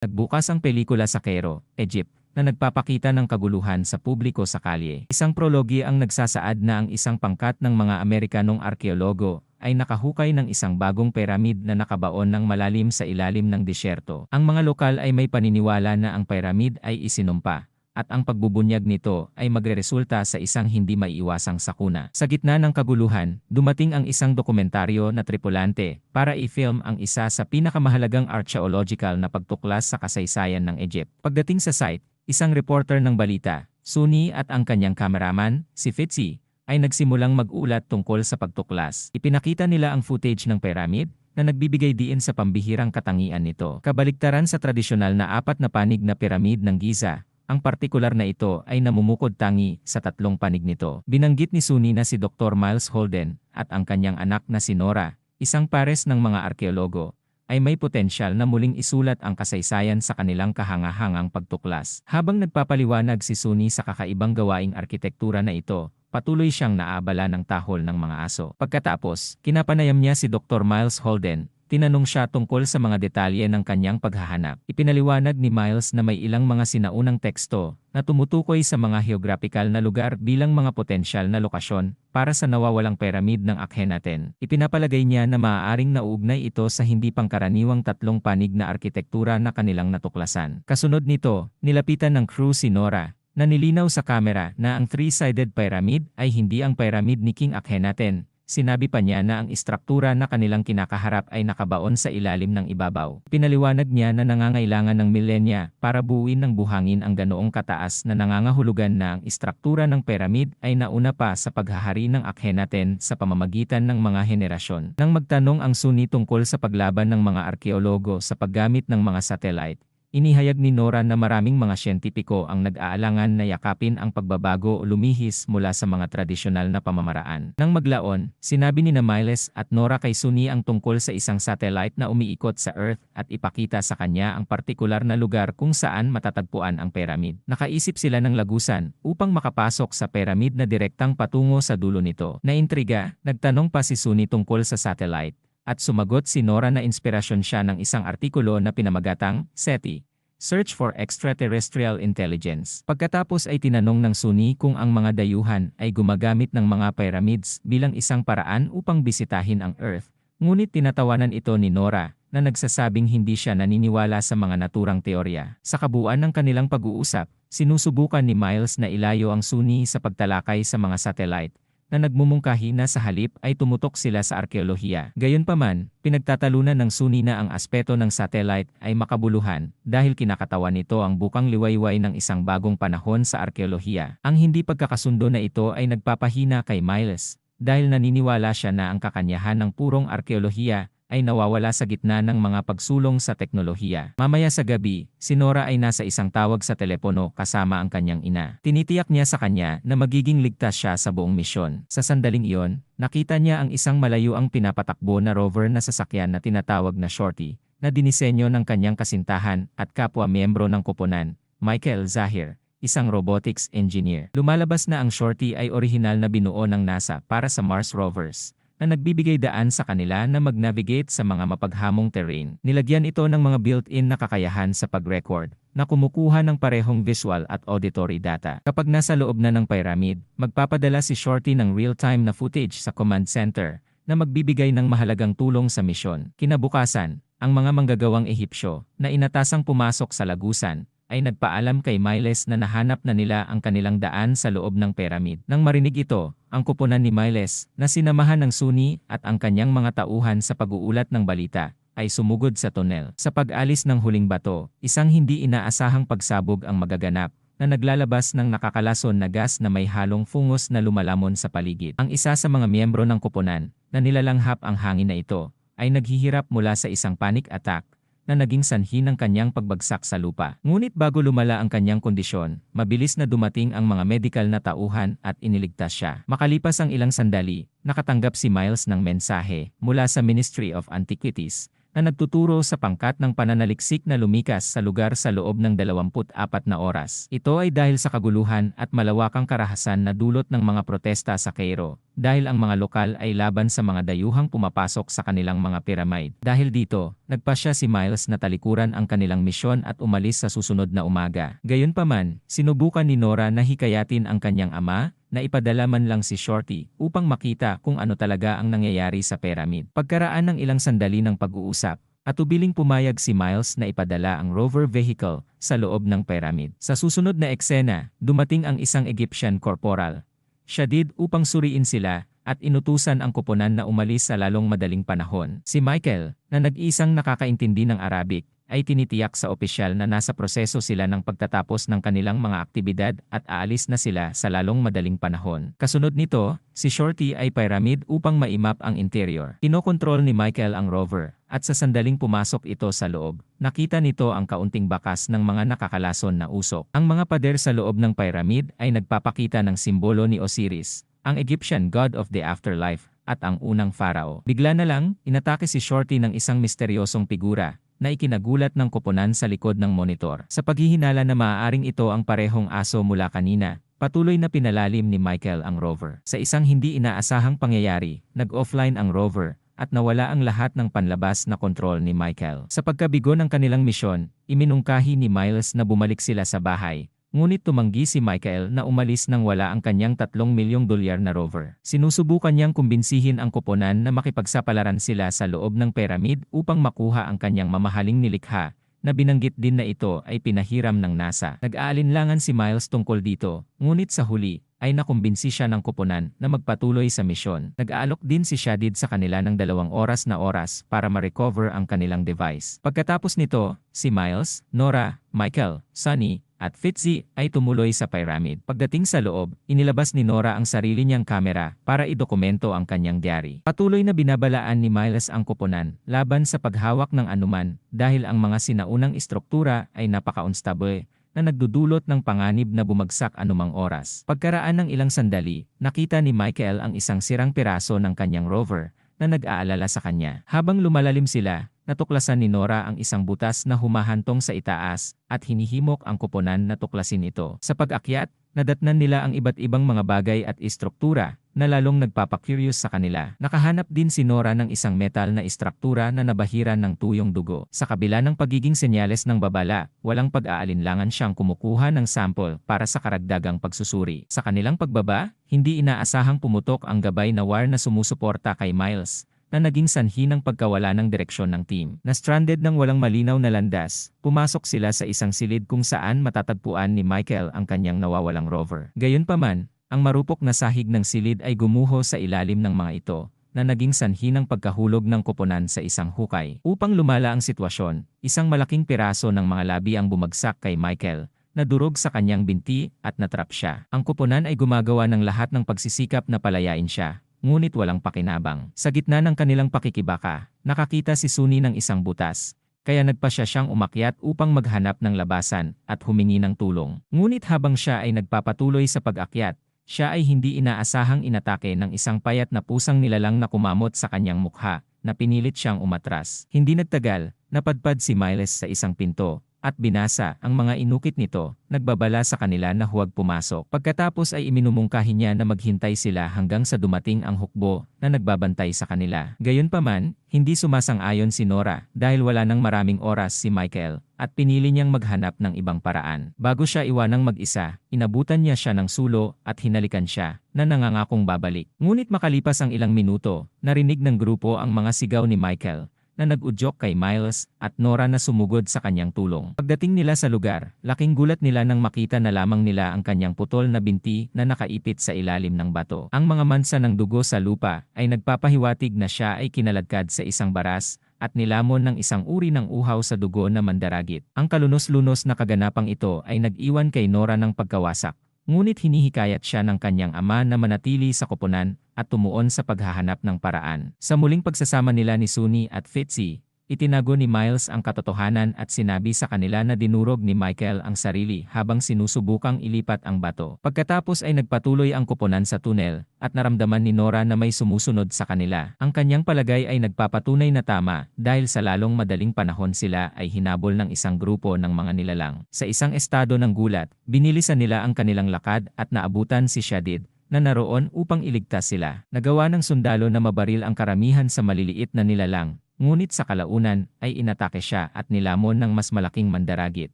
Nagbukas ang pelikula sa Cairo, Egypt, na nagpapakita ng kaguluhan sa publiko sa kalye. Isang prologi ang nagsasaad na ang isang pangkat ng mga Amerikanong arkeologo ay nakahukay ng isang bagong piramid na nakabaon ng malalim sa ilalim ng disyerto. Ang mga lokal ay may paniniwala na ang piramid ay isinumpa at ang pagbubunyag nito ay magreresulta sa isang hindi maiiwasang sakuna. Sa gitna ng kaguluhan, dumating ang isang dokumentaryo na tripulante para i-film ang isa sa pinakamahalagang archaeological na pagtuklas sa kasaysayan ng Egypt. Pagdating sa site, isang reporter ng balita, Suni at ang kanyang kameraman, si Fitzy, ay nagsimulang mag-ulat tungkol sa pagtuklas. Ipinakita nila ang footage ng pyramid, na nagbibigay diin sa pambihirang katangian nito. Kabaliktaran sa tradisyonal na apat na panig na piramid ng Giza, ang partikular na ito ay namumukod tangi sa tatlong panig nito. Binanggit ni Suni na si Dr. Miles Holden at ang kanyang anak na si Nora, isang pares ng mga arkeologo, ay may potensyal na muling isulat ang kasaysayan sa kanilang kahangahangang pagtuklas. Habang nagpapaliwanag si Suni sa kakaibang gawaing arkitektura na ito, patuloy siyang naabala ng tahol ng mga aso. Pagkatapos, kinapanayam niya si Dr. Miles Holden Tinanong siya tungkol sa mga detalye ng kanyang paghahanap. Ipinaliwanag ni Miles na may ilang mga sinaunang teksto na tumutukoy sa mga geographical na lugar bilang mga potensyal na lokasyon para sa nawawalang pyramid ng Akhenaten. Ipinapalagay niya na maaaring nauugnay ito sa hindi pangkaraniwang tatlong panig na arkitektura na kanilang natuklasan. Kasunod nito, nilapitan ng crew si Nora na nilinaw sa kamera na ang three-sided pyramid ay hindi ang pyramid ni King Akhenaten, Sinabi pa niya na ang istruktura na kanilang kinakaharap ay nakabaon sa ilalim ng ibabaw. Pinaliwanag niya na nangangailangan ng milenya para buuin ng buhangin ang ganoong kataas na nangangahulugan na ang istruktura ng pyramid ay nauna pa sa paghahari ng Akhenaten sa pamamagitan ng mga henerasyon. Nang magtanong ang Suni tungkol sa paglaban ng mga arkeologo sa paggamit ng mga satellite, Inihayag ni Nora na maraming mga siyentipiko ang nag-aalangan na yakapin ang pagbabago o lumihis mula sa mga tradisyonal na pamamaraan. Nang maglaon, sinabi ni Miles at Nora kay Suni ang tungkol sa isang satellite na umiikot sa Earth at ipakita sa kanya ang partikular na lugar kung saan matatagpuan ang pyramid. Nakaisip sila ng lagusan upang makapasok sa pyramid na direktang patungo sa dulo nito. Naintriga, nagtanong pa si Suni tungkol sa satellite at sumagot si Nora na inspirasyon siya ng isang artikulo na pinamagatang SETI, Search for Extraterrestrial Intelligence. Pagkatapos ay tinanong ng Suni kung ang mga dayuhan ay gumagamit ng mga pyramids bilang isang paraan upang bisitahin ang Earth, ngunit tinatawanan ito ni Nora na nagsasabing hindi siya naniniwala sa mga naturang teorya. Sa kabuuan ng kanilang pag-uusap, sinusubukan ni Miles na ilayo ang Suni sa pagtalakay sa mga satellite na nagmumungkahi na sa halip ay tumutok sila sa arkeolohiya. Gayunpaman, pinagtatalunan ng Suni na ang aspeto ng satellite ay makabuluhan dahil kinakatawan nito ang bukang liwayway ng isang bagong panahon sa arkeolohiya. Ang hindi pagkakasundo na ito ay nagpapahina kay Miles dahil naniniwala siya na ang kakanyahan ng purong arkeolohiya ay nawawala sa gitna ng mga pagsulong sa teknolohiya. Mamaya sa gabi, si Nora ay nasa isang tawag sa telepono kasama ang kanyang ina. Tinitiyak niya sa kanya na magiging ligtas siya sa buong misyon. Sa sandaling iyon, nakita niya ang isang malayo ang pinapatakbo na rover na sasakyan na tinatawag na Shorty, na dinisenyo ng kanyang kasintahan at kapwa miyembro ng koponan, Michael Zahir isang robotics engineer. Lumalabas na ang Shorty ay orihinal na binuo ng NASA para sa Mars rovers na nagbibigay daan sa kanila na mag-navigate sa mga mapaghamong terrain. Nilagyan ito ng mga built-in na kakayahan sa pag-record na kumukuha ng parehong visual at auditory data. Kapag nasa loob na ng pyramid, magpapadala si Shorty ng real-time na footage sa command center na magbibigay ng mahalagang tulong sa misyon. Kinabukasan, ang mga manggagawang Ehipsyo na inatasang pumasok sa lagusan ay nagpaalam kay Miles na nahanap na nila ang kanilang daan sa loob ng pyramid. Nang marinig ito, ang kupunan ni Miles na sinamahan ng Suni at ang kanyang mga tauhan sa pag-uulat ng balita ay sumugod sa tunnel. Sa pag-alis ng huling bato, isang hindi inaasahang pagsabog ang magaganap na naglalabas ng nakakalason na gas na may halong fungos na lumalamon sa paligid. Ang isa sa mga miyembro ng kupunan na nilalanghap ang hangin na ito ay naghihirap mula sa isang panic attack na naging sanhi ng kanyang pagbagsak sa lupa. Ngunit bago lumala ang kanyang kondisyon, mabilis na dumating ang mga medical na tauhan at iniligtas siya. Makalipas ang ilang sandali, nakatanggap si Miles ng mensahe mula sa Ministry of Antiquities na nagtuturo sa pangkat ng pananaliksik na lumikas sa lugar sa loob ng 24 na oras. Ito ay dahil sa kaguluhan at malawakang karahasan na dulot ng mga protesta sa Cairo, dahil ang mga lokal ay laban sa mga dayuhang pumapasok sa kanilang mga piramide. Dahil dito, nagpasya si Miles na talikuran ang kanilang misyon at umalis sa susunod na umaga. Gayunpaman, sinubukan ni Nora na hikayatin ang kanyang ama, na ipadala man lang si Shorty upang makita kung ano talaga ang nangyayari sa pyramid. Pagkaraan ng ilang sandali ng pag-uusap, at ubiling pumayag si Miles na ipadala ang rover vehicle sa loob ng pyramid. Sa susunod na eksena, dumating ang isang Egyptian corporal. Shadid upang suriin sila at inutusan ang kuponan na umalis sa lalong madaling panahon. Si Michael, na nag-isang nakakaintindi ng Arabic, ay tinitiyak sa opisyal na nasa proseso sila ng pagtatapos ng kanilang mga aktibidad at aalis na sila sa lalong madaling panahon. Kasunod nito, si Shorty ay pyramid upang maimap ang interior. Kinokontrol ni Michael ang rover, at sa sandaling pumasok ito sa loob, nakita nito ang kaunting bakas ng mga nakakalason na usok. Ang mga pader sa loob ng pyramid ay nagpapakita ng simbolo ni Osiris, ang Egyptian god of the afterlife, at ang unang pharaoh. Bigla na lang, inatake si Shorty ng isang misteryosong figura, na ikinagulat ng koponan sa likod ng monitor. Sa paghihinala na maaaring ito ang parehong aso mula kanina, patuloy na pinalalim ni Michael ang rover. Sa isang hindi inaasahang pangyayari, nag-offline ang rover, at nawala ang lahat ng panlabas na kontrol ni Michael. Sa pagkabigo ng kanilang misyon, iminungkahi ni Miles na bumalik sila sa bahay, Ngunit tumanggi si Michael na umalis nang wala ang kanyang 3 milyong dolyar na rover. Sinusubukan niyang kumbinsihin ang koponan na makipagsapalaran sila sa loob ng pyramid upang makuha ang kanyang mamahaling nilikha, na binanggit din na ito ay pinahiram ng NASA. Nag-aalinlangan si Miles tungkol dito, ngunit sa huli, ay nakumbinsi siya ng koponan na magpatuloy sa misyon. Nag-aalok din si Shadid sa kanila ng dalawang oras na oras para ma-recover ang kanilang device. Pagkatapos nito, si Miles, Nora, Michael, Sunny, at Fitzy ay tumuloy sa pyramid. Pagdating sa loob, inilabas ni Nora ang sarili niyang kamera para idokumento ang kanyang diary. Patuloy na binabalaan ni Miles ang kuponan laban sa paghawak ng anuman dahil ang mga sinaunang istruktura ay napaka-unstable na nagdudulot ng panganib na bumagsak anumang oras. Pagkaraan ng ilang sandali, nakita ni Michael ang isang sirang piraso ng kanyang rover na nag-aalala sa kanya. Habang lumalalim sila, natuklasan ni Nora ang isang butas na humahantong sa itaas at hinihimok ang kuponan na tuklasin ito. Sa pag-akyat, nadatnan nila ang iba't ibang mga bagay at istruktura na lalong nagpapakurious sa kanila. Nakahanap din si Nora ng isang metal na istruktura na nabahiran ng tuyong dugo. Sa kabila ng pagiging senyales ng babala, walang pag-aalinlangan siyang kumukuha ng sample para sa karagdagang pagsusuri. Sa kanilang pagbaba, hindi inaasahang pumutok ang gabay na wire na sumusuporta kay Miles na naging sanhi ng pagkawala ng direksyon ng team. Na stranded ng walang malinaw na landas, pumasok sila sa isang silid kung saan matatagpuan ni Michael ang kanyang nawawalang rover. Gayunpaman, ang marupok na sahig ng silid ay gumuho sa ilalim ng mga ito, na naging sanhi ng pagkahulog ng koponan sa isang hukay. Upang lumala ang sitwasyon, isang malaking piraso ng mga labi ang bumagsak kay Michael, nadurog sa kanyang binti at natrap siya. Ang koponan ay gumagawa ng lahat ng pagsisikap na palayain siya, ngunit walang pakinabang. Sa gitna ng kanilang pakikibaka, nakakita si Suni ng isang butas, kaya nagpa siya siyang umakyat upang maghanap ng labasan at humingi ng tulong. Ngunit habang siya ay nagpapatuloy sa pag-akyat, siya ay hindi inaasahang inatake ng isang payat na pusang nilalang na kumamot sa kanyang mukha, na pinilit siyang umatras. Hindi nagtagal, napadpad si Miles sa isang pinto, at binasa ang mga inukit nito, nagbabala sa kanila na huwag pumasok. Pagkatapos ay iminumungkahi niya na maghintay sila hanggang sa dumating ang hukbo na nagbabantay sa kanila. Gayunpaman, hindi sumasang-ayon si Nora dahil wala nang maraming oras si Michael at pinili niyang maghanap ng ibang paraan. Bago siya iwanang mag-isa, inabutan niya siya ng sulo at hinalikan siya na nangangakong babalik. Ngunit makalipas ang ilang minuto, narinig ng grupo ang mga sigaw ni Michael na nag-udyok kay Miles at Nora na sumugod sa kanyang tulong. Pagdating nila sa lugar, laking gulat nila nang makita na lamang nila ang kanyang putol na binti na nakaipit sa ilalim ng bato. Ang mga mansa ng dugo sa lupa ay nagpapahiwatig na siya ay kinaladkad sa isang baras at nilamon ng isang uri ng uhaw sa dugo na mandaragit. Ang kalunos-lunos na kaganapang ito ay nag-iwan kay Nora ng pagkawasak. Ngunit hinihikayat siya ng kanyang ama na manatili sa koponan at tumuon sa paghahanap ng paraan. Sa muling pagsasama nila ni Suni at Fitzy, Itinago ni Miles ang katotohanan at sinabi sa kanila na dinurog ni Michael ang sarili habang sinusubukang ilipat ang bato. Pagkatapos ay nagpatuloy ang kuponan sa tunel at naramdaman ni Nora na may sumusunod sa kanila. Ang kanyang palagay ay nagpapatunay na tama dahil sa lalong madaling panahon sila ay hinabol ng isang grupo ng mga nilalang. Sa isang estado ng gulat, binilisan nila ang kanilang lakad at naabutan si Shadid na naroon upang iligtas sila. Nagawa ng sundalo na mabaril ang karamihan sa maliliit na nilalang Ngunit sa kalaunan ay inatake siya at nilamon ng mas malaking mandaragit.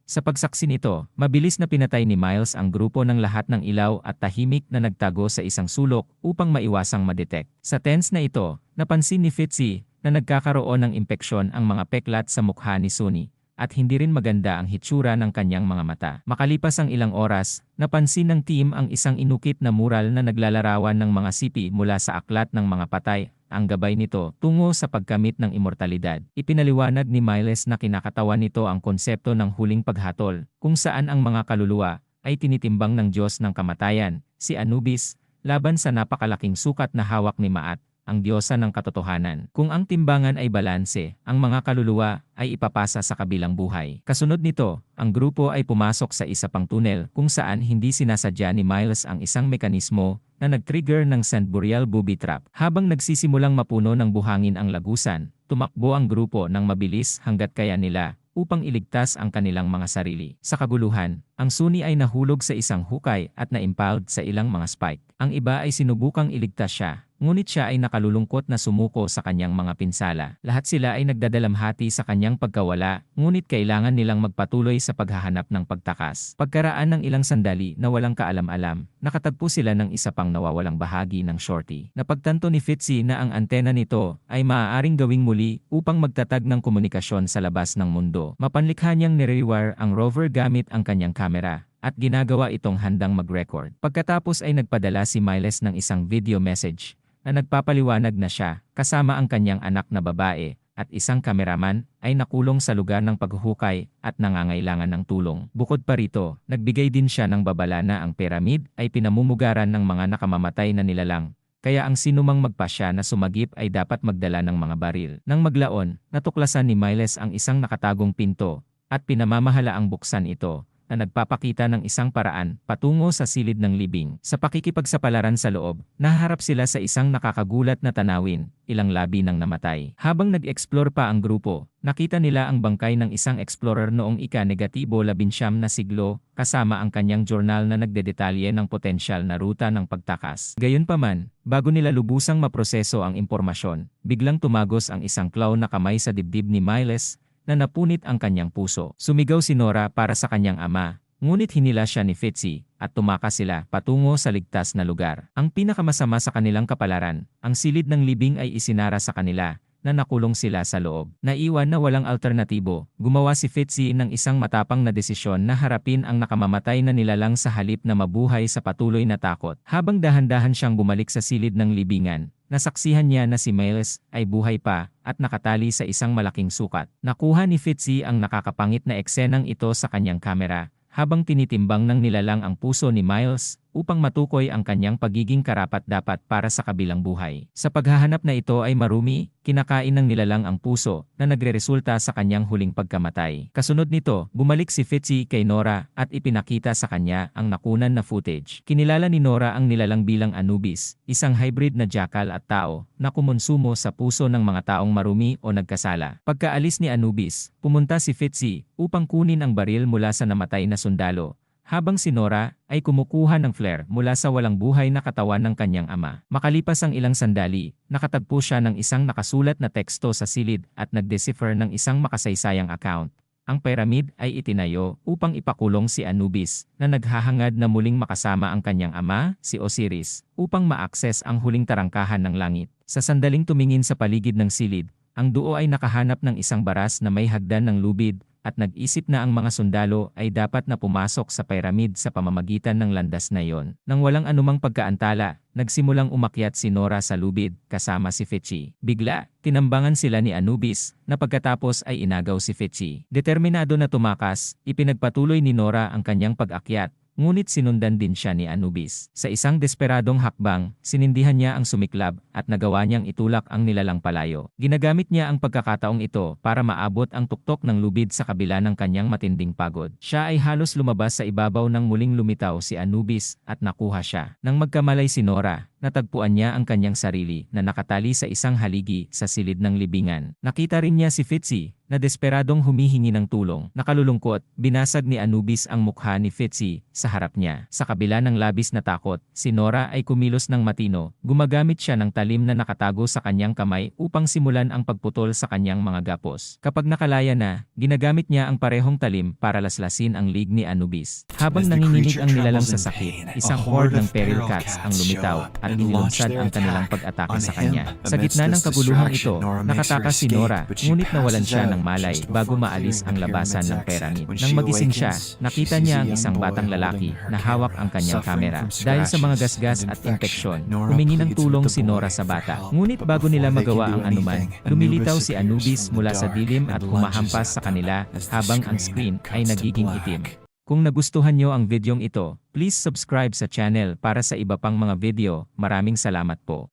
Sa pagsaksi nito, mabilis na pinatay ni Miles ang grupo ng lahat ng ilaw at tahimik na nagtago sa isang sulok upang maiwasang madetect. Sa tense na ito, napansin ni Fitzy na nagkakaroon ng impeksyon ang mga peklat sa mukha ni Suni at hindi rin maganda ang hitsura ng kanyang mga mata. Makalipas ang ilang oras, napansin ng team ang isang inukit na mural na naglalarawan ng mga sipi mula sa aklat ng mga patay ang gabay nito tungo sa pagkamit ng imortalidad. Ipinaliwanag ni Miles na kinakatawan nito ang konsepto ng huling paghatol, kung saan ang mga kaluluwa ay tinitimbang ng Diyos ng kamatayan, si Anubis, laban sa napakalaking sukat na hawak ni Maat, ang diyosa ng katotohanan. Kung ang timbangan ay balanse, ang mga kaluluwa ay ipapasa sa kabilang buhay. Kasunod nito, ang grupo ay pumasok sa isa pang tunel kung saan hindi sinasadya ni Miles ang isang mekanismo na nag-trigger ng St. Boreal booby trap. Habang nagsisimulang mapuno ng buhangin ang lagusan, tumakbo ang grupo ng mabilis hanggat kaya nila upang iligtas ang kanilang mga sarili. Sa kaguluhan, ang suni ay nahulog sa isang hukay at na-impaled sa ilang mga spike. Ang iba ay sinubukang iligtas siya, Ngunit siya ay nakalulungkot na sumuko sa kanyang mga pinsala. Lahat sila ay nagdadalamhati sa kanyang pagkawala, ngunit kailangan nilang magpatuloy sa paghahanap ng pagtakas. Pagkaraan ng ilang sandali na walang kaalam-alam, nakatagpo sila ng isa pang nawawalang bahagi ng shorty. Napagtanto ni Fitzy na ang antena nito ay maaaring gawing muli upang magtatag ng komunikasyon sa labas ng mundo. Mapanlikha niyang nirewire ang rover gamit ang kanyang kamera at ginagawa itong handang mag-record. Pagkatapos ay nagpadala si Miles ng isang video message na nagpapaliwanag na siya, kasama ang kanyang anak na babae, at isang kameraman, ay nakulong sa lugar ng paghuhukay at nangangailangan ng tulong. Bukod pa rito, nagbigay din siya ng babala na ang pyramid ay pinamumugaran ng mga nakamamatay na nilalang, kaya ang sinumang magpasya na sumagip ay dapat magdala ng mga baril. Nang maglaon, natuklasan ni Miles ang isang nakatagong pinto, at pinamamahala ang buksan ito, na nagpapakita ng isang paraan patungo sa silid ng libing. Sa pakikipagsapalaran sa loob, naharap sila sa isang nakakagulat na tanawin, ilang labi ng namatay. Habang nag-explore pa ang grupo, nakita nila ang bangkay ng isang explorer noong ika-negatibo labinsyam na siglo, kasama ang kanyang journal na nagdedetalye ng potensyal na ruta ng pagtakas. Gayunpaman, bago nila lubusang maproseso ang impormasyon, biglang tumagos ang isang claw na kamay sa dibdib ni Miles, na napunit ang kanyang puso. Sumigaw si Nora para sa kanyang ama, ngunit hinila siya ni Fitzy at tumakas sila patungo sa ligtas na lugar. Ang pinakamasama sa kanilang kapalaran, ang silid ng libing ay isinara sa kanila na nakulong sila sa loob. Naiwan na walang alternatibo, gumawa si Fitzy ng isang matapang na desisyon na harapin ang nakamamatay na nilalang sa halip na mabuhay sa patuloy na takot. Habang dahan-dahan siyang bumalik sa silid ng libingan, Nasaksihan niya na si Miles ay buhay pa at nakatali sa isang malaking sukat. Nakuha ni Fitzy ang nakakapangit na eksenang ito sa kanyang kamera habang tinitimbang ng nilalang ang puso ni Miles upang matukoy ang kanyang pagiging karapat-dapat para sa kabilang buhay. Sa paghahanap na ito ay marumi, kinakain ng nilalang ang puso na nagreresulta sa kanyang huling pagkamatay. Kasunod nito, bumalik si Fitzy kay Nora at ipinakita sa kanya ang nakunan na footage. Kinilala ni Nora ang nilalang bilang Anubis, isang hybrid na jackal at tao na kumonsumo sa puso ng mga taong marumi o nagkasala. Pagkaalis ni Anubis, pumunta si Fitzy upang kunin ang baril mula sa namatay na sundalo habang si Nora ay kumukuha ng flare mula sa walang buhay na katawan ng kanyang ama. Makalipas ang ilang sandali, nakatagpo siya ng isang nakasulat na teksto sa silid at nag-decipher ng isang makasaysayang account. Ang pyramid ay itinayo upang ipakulong si Anubis na naghahangad na muling makasama ang kanyang ama, si Osiris, upang ma-access ang huling tarangkahan ng langit. Sa sandaling tumingin sa paligid ng silid, ang duo ay nakahanap ng isang baras na may hagdan ng lubid at nag-isip na ang mga sundalo ay dapat na pumasok sa pyramid sa pamamagitan ng landas na iyon. Nang walang anumang pagkaantala, nagsimulang umakyat si Nora sa lubid kasama si Fitchy. Bigla, tinambangan sila ni Anubis na pagkatapos ay inagaw si Fitchy. Determinado na tumakas, ipinagpatuloy ni Nora ang kanyang pag-akyat ngunit sinundan din siya ni Anubis. Sa isang desperadong hakbang, sinindihan niya ang sumiklab at nagawa niyang itulak ang nilalang palayo. Ginagamit niya ang pagkakataong ito para maabot ang tuktok ng lubid sa kabila ng kanyang matinding pagod. Siya ay halos lumabas sa ibabaw nang muling lumitaw si Anubis at nakuha siya. Nang magkamalay si Nora, natagpuan niya ang kanyang sarili na nakatali sa isang haligi sa silid ng libingan. Nakita rin niya si Fitzy na desperadong humihingi ng tulong. Nakalulungkot, binasag ni Anubis ang mukha ni Fitzy sa harap niya. Sa kabila ng labis na takot, si Nora ay kumilos ng matino. Gumagamit siya ng talim na nakatago sa kanyang kamay upang simulan ang pagputol sa kanyang mga gapos. Kapag nakalaya na, ginagamit niya ang parehong talim para laslasin ang lig ni Anubis. Habang nanginginig ang nilalang sa sakit, isang horde ng feral cats ang lumitaw at inilunsad ang kanilang pag-atake sa kanya. Sa gitna ng kaguluhan ito, nakatakas si Nora, ngunit nawalan siya ng malay bago maalis ang labasan ng pyramid. Nang magising siya, nakita niya ang isang batang lalaki na hawak ang kanyang kamera. Dahil sa mga gasgas at Nora humingi ng tulong si Nora sa bata. Ngunit bago nila magawa ang anuman, lumilitaw si Anubis mula sa dilim at humahampas sa kanila habang ang screen ay nagiging itim. Kung nagustuhan nyo ang videong ito, please subscribe sa channel para sa iba pang mga video. Maraming salamat po.